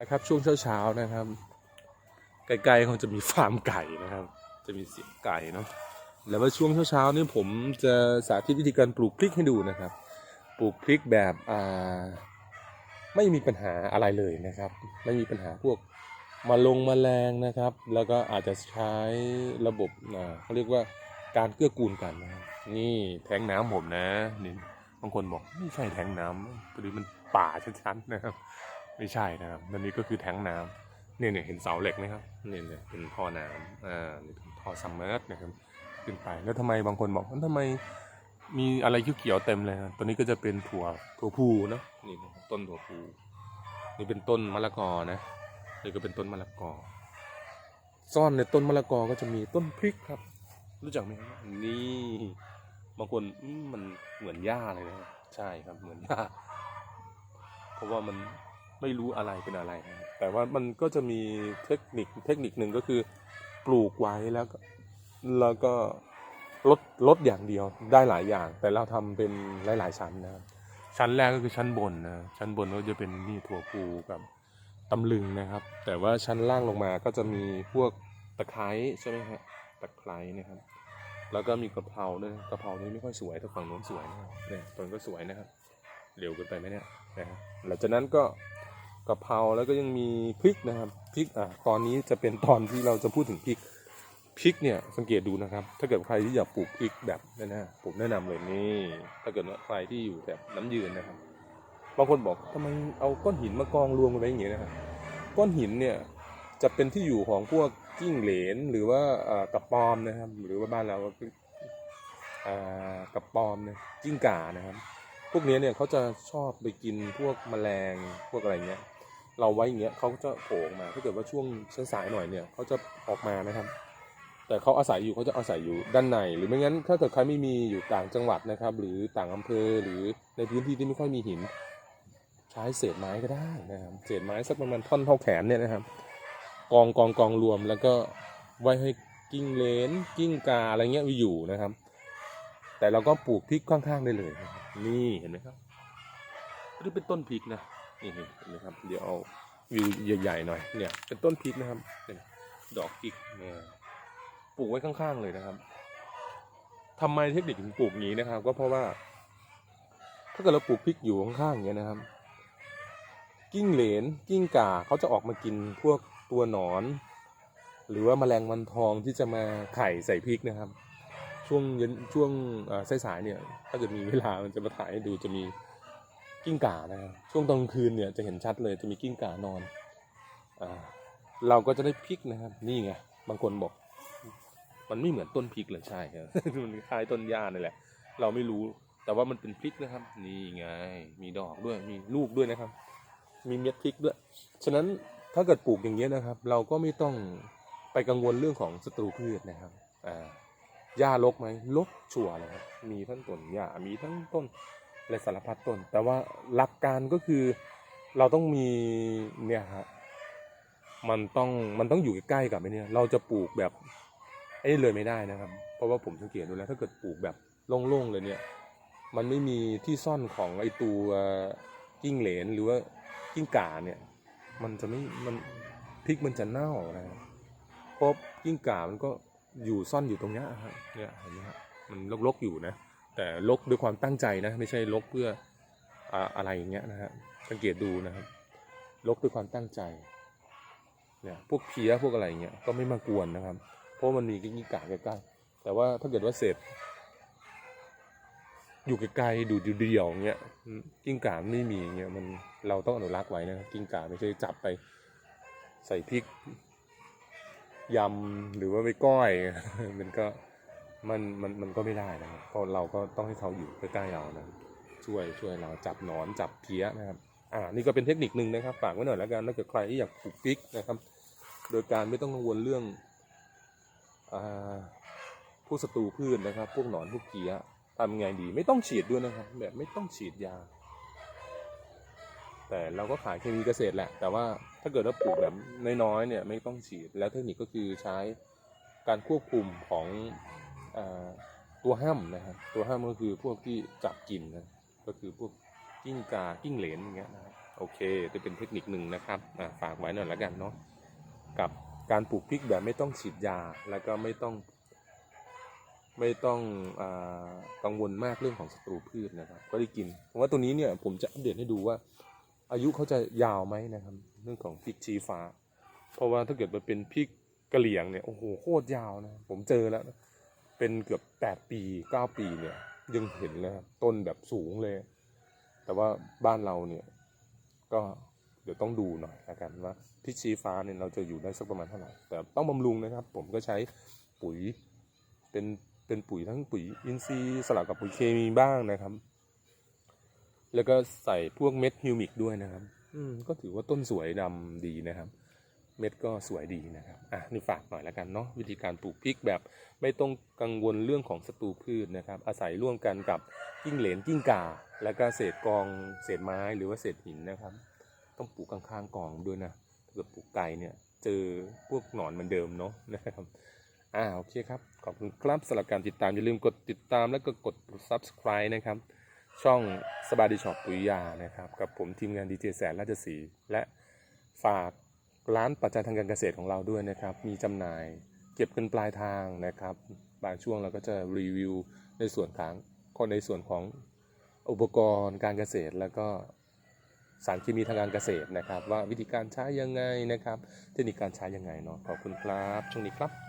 นะครับช่วงเช้าๆนะครับไกลๆคงจะมีฟาร์มไก่นะครับ จะมีเสียงไก่เนาะแล้วว่าช่วงเช้าๆนี่ผมจะสาธิตวิธีการปลูกพริกให้ดูนะครับ ปลูกพริกแบบอ่าไม่มีปัญหาอะไรเลยนะครับ ไม่มีปัญหาพวกมาลงมาแมลงนะครับ แล้วก็อาจจะใช้ระบบอ่าเขาเรียกว่าการเกื้อกูลกันนะนี่แทงน้ำผมนะนี่บางคนบอกไม่ใช่แทงน้ำตัวนี้มันป่าชัดๆนะครับ ไม่ใช่นะครับอันนี้ก็คือแทงน้ำเนี่ยเนี่ยเห็นเสาเหล็กไหมครับเนี่ยเนี่ยเป็นท่อน้ำอ่านี่เป็นท่อซัมเมอร์นะครับขึ้นไปแล้วทำไมบางคนบอกว่าทำไมมีอะไรเขียวๆเต็มเลยนะตัวนี้ก็จะเป็นถั่วถั่วพูนะนี่ต้นถั่วพูนี่เป็นต้นมะละกอนะนี่ก็เป็นต้นมะละกอ ซ่อนในต้นมะละกอก็จะมีต้นพริกครับ รู้จักไหมครับนี่บางคนมันเหมือนหญ้าเลยนะใช่ครับเหมือนหญ้าเพราะว่ามัน ไม่รู้อะไรเป็นอะไรนะแต่ว่ามันก็จะมีเทคนิคเทคนิคหนึ่งก็คือปลูกไว้แล้วก็แล้วก็ลดลดอย่างเดียวได้หลายอย่าง แต่เราทำเป็นหลาย ๆ ชั้นนะครับชั้นแรกก็คือชั้นบนนะชั้นบนก็จะเป็นนี่ถั่วพูกับตำลึงนะครับ แต่ว่าชั้นล่างลงมาก็จะมีพวกตะไคร้ใช่ไหมฮะตะไคร้นะครับ แล้วก็มีกะเพราด้วยนะกะเพรานี่ไม่ค่อยสวยแต่ฝั่งโน้นสวยนะครับเนี่ยตนก็สวยนะครับเร็วเกินไปไหมเนี่ยนะฮะหลังจากนั้นก็ กะเพราแล้วก็ยังมีพริกนะครับพริกอะตอนนี้จะเป็นตอนที่เราจะพูดถึงพริกพริกเนี่ยสังเกตดูนะครับ ถ้าเกิดใครที่อยากปลูกพริกแบบนี้นะผมแนะนำเลยนี่ถ้าเกิดว่าใครที่อยู่แบบน้ำยืนนะครับบางคนบอกทำไมเอาก้อนหินมากองรวมกันไว้อย่างเงี้ยนะครับก้อนหินเนี่ยจะเป็นที่อยู่ของพวกกิ้งเหลนหรือว่ากระปอมนะครับหรือว่าบ้านเรากระปอมเนี่ยกิ้งก่านะครับ พวกนี้เนี่ยเขาจะชอบไปกินพวกแมลงพวกอะไรเงี้ย เราไว้อย่างเงี้ยเขาจะโผล่ออกมา ถ้าเกิดว่าช่วงสายๆหน่อยเนี่ยเขาจะออกมานะครับ แต่เขาอาศัยอยู่เขาจะอาศัยอยู่ด้านใน หรือไม่งั้นถ้าเกิดใครไม่มีอยู่ต่างจังหวัดนะครับ หรือต่างอำเภอหรือในพื้นที่ที่ไม่ค่อยมีหิน ใช้เศษไม้ก็ได้นะครับ เศษไม้สักประมาณท่อนเท่าแขนเนี่ยนะครับ กองกองกองรวมแล้วก็ไว้ให้กิ้งเลนกิ้งกาอะไรเงี้ยอยู่นะครับ แต่เราก็ปลูกพริกข้างๆได้เลย นี่เห็นไหมครับนี่เป็นต้นพริกนะ นี่นไหมครับ เดี๋ยวเอาวิวใหญ่ๆหน่อย เนี่ย เป็นต้นพริกนะครับเนี่ยดอกพริกเนี่ยปลูกไว้ข้างๆเลยนะครับทำไมเทคนิคถึงปลูกอย่างนี้นะครับ ก็เพราะว่า ถ้าเกิดเราปลูกพริกอยู่ข้างๆอย่างเงี้ยนะครับ กิ้งเหลนกิ้งก่าเขาจะออกมากินพวกตัวหนอน หรือว่าแมลงวันทองที่จะมาไข่ใส่พริกนะครับ ช่วงเย็นช่วงสายๆเนี่ย ถ้าเกิดมีเวลามันจะมาถ่ายให้ดูจะมี กิ้งก่านะครับช่วงตอนกลางคืนเนี่ยจะเห็นชัดเลยจะมีกิ้งก่านอนอ่าเราก็จะได้พริกนะครับ นี่ไงบางคนบอก มันไม่เหมือนต้นพริกเลยใช่ครับมันคล้ายต้นหญ้านี่แหละ เราไม่รู้แต่ว่ามันเป็นพริกนะครับ นี่ไงมีดอกด้วยมีลูกด้วยนะครับ มีเม็ดพริกด้วย ฉะนั้นถ้าเกิดปลูกอย่างเงี้ยนะครับ เราก็ไม่ต้องไปกังวลเรื่องของศัตรูพืชนะครับอ่าหญ้ารกไหมรกชัวร์เลยครับมีทั้งต้นหญ้ามีทั้งต้น อะไรสารพัดต้น แต่ว่าหลักการก็คือเราต้องมีเนี่ยฮะมันต้องมันต้องอยู่ใกล้กับไอ้เนี่ยเราจะปลูกแบบไอ้เลยไม่ได้นะครับ เพราะว่าผมสังเกตดูแล้วถ้าเกิดปลูกแบบโล่งๆเลยเนี่ย มันไม่มีที่ซ่อนของไอตัวกิ้งเหลนหรือว่ากิ้งก่าเนี่ย มันจะไม่มันพริกมันจะเน่านะครับเพราะกิ้งก่ามันก็อยู่ซ่อนอยู่ตรงเนี้ยครับเนี่ยเห็นไหมครับมันลกๆอยู่นะ แต่ลกด้วยความตั้งใจนะ ไม่ใช่ลกเพื่ออ่าอะไรอย่างเงี้ยนะฮะสังเกตดูนะครับลกด้วยความตั้งใจเนี่ยพวกเพี้ยพวกอะไรเงี้ยก็ไม่มากวนนะครับ เพราะมันมีกิ้งก่าใกล้ๆแต่ว่าถ้าเกิดว่าเศษอยู่ไกลๆดูเดียวอย่างเงี้ยกิ้งก่าไม่มีอย่างเงี้ยมันเราต้องอนุรักษ์ไว้นะครับกิ้งก่าไม่ใช่จับไปใส่พริกยำหรือว่าไปก้อยมันก็ มันมันมันก็ไม่ได้นะครับเพราะเราก็ต้องให้เขาอยู่ใกล้ๆเรานะช่วยช่วยเราจับหนอนจับเพี้ยนะครับอ่านี่ก็เป็นเทคนิคหนึ่งนะครับฝากไว้หน่อยแล้วกันถ้าเกิดใครที่อยากปลูกพริกนะครับ โดยการไม่ต้องกังวลเรื่องอ่าพวกศัตรูพืชนะครับ พวกหนอนพวกเพี้ยทำไงดีไม่ต้องฉีดด้วยนะครับ แบบไม่ต้องฉีดยา แต่เราก็ขายเคมีเกษตรแหละ แต่ว่าถ้าเกิดว่าปลูกแบบน้อยๆเนี่ยไม่ต้องฉีดแล้วเทคนิคก็คือใช้การควบคุมของ ตัวห้ามนะครับตัวห้ามก็คือพวกที่จับกินนะก็คือพวกกิ้งกากิ้งเหลนอย่างเงี้ยนะครับโอเคจะเป็นเทคนิคหนึ่งนะครับฝากไว้หน่อยละกันเนาะกับการปลูกพริกแบบไม่ต้องฉีดยาแล้วก็ไม่ต้อง ไม่ต้องอากังวลมากเรื่องของศัตรูพืชนะครับ ก็ได้กินผมว่าตัวนี้เนี่ยผมจะอัปเดตให้ดูว่า อายุเขาจะยาวไหมนะครับ เรื่องของพริกชี้ฟ้า เพราะว่าถ้าเกิดมันเป็นพริกกะเหรี่ยงเนี่ยโอ้โหโคตรยาวนะผมเจอแล้วนะ เป็นเกือบแปดปีเก้าปีเนี่ยยังเห็นเลยครับต้นแบบสูงเลย แต่ว่าบ้านเราเนี่ยก็เดี๋ยวต้องดูหน่อยละกันว่าพริกชี้ฟ้าเนี่ยเราจะอยู่ได้สักประมาณเท่าไหร่แต่ต้องบำรุงนะครับ ผมก็ใช้ปุ๋ยเป็นเป็นปุ๋ยทั้งปุ๋ยอินทรีย์สลับกับปุ๋ยเคมีบ้างนะครับ แล้วก็ใส่พวกเม็ดฮิวมิกด้วยนะครับ อืมก็ถือว่าต้นสวยดำดีนะครับ เม็ดก็สวยดีนะครับอะนี่ฝากหน่อยแล้วกันเนาะวิธีการปลูกพริกแบบไม่ต้องกังวลเรื่องของศัตรูพืชนะครับ อาศัยร่วมกันกับกิ้งเหลนกิ้งก่า แล้วก็เศษกองเศษไม้หรือว่าเศษหินนะครับ ต้องปลูกข้างๆกองด้วยนะถ้าเกิดปลูกไกลเนี่ยเจอพวกหนอนเหมือนเดิมเนาะนะครับอ่าโอเคครับ ขอบคุณครับสำหรับการติดตามอย่าลืมกดติดตามแล้วก็กด subscribe นะครับ ช่องสบายดีช็อปปุ๋ยยานะครับ กับผมทีมงานดีเจแสนราชสีและฝาก ร้านปัจจัยทางการเกษตรของเราด้วยนะครับ มีจำหน่ายเก็บเงินปลายทางนะครับ บางช่วงเราก็จะรีวิวในส่วนของในส่วนของอุปกรณ์การเกษตรแล้วก็สารเคมีทางการเกษตรนะครับ ว่าวิธีการใช้ยังไงนะครับ เทคนิคการใช้ยังไงเนาะขอบคุณครับช่วงนี้ครับ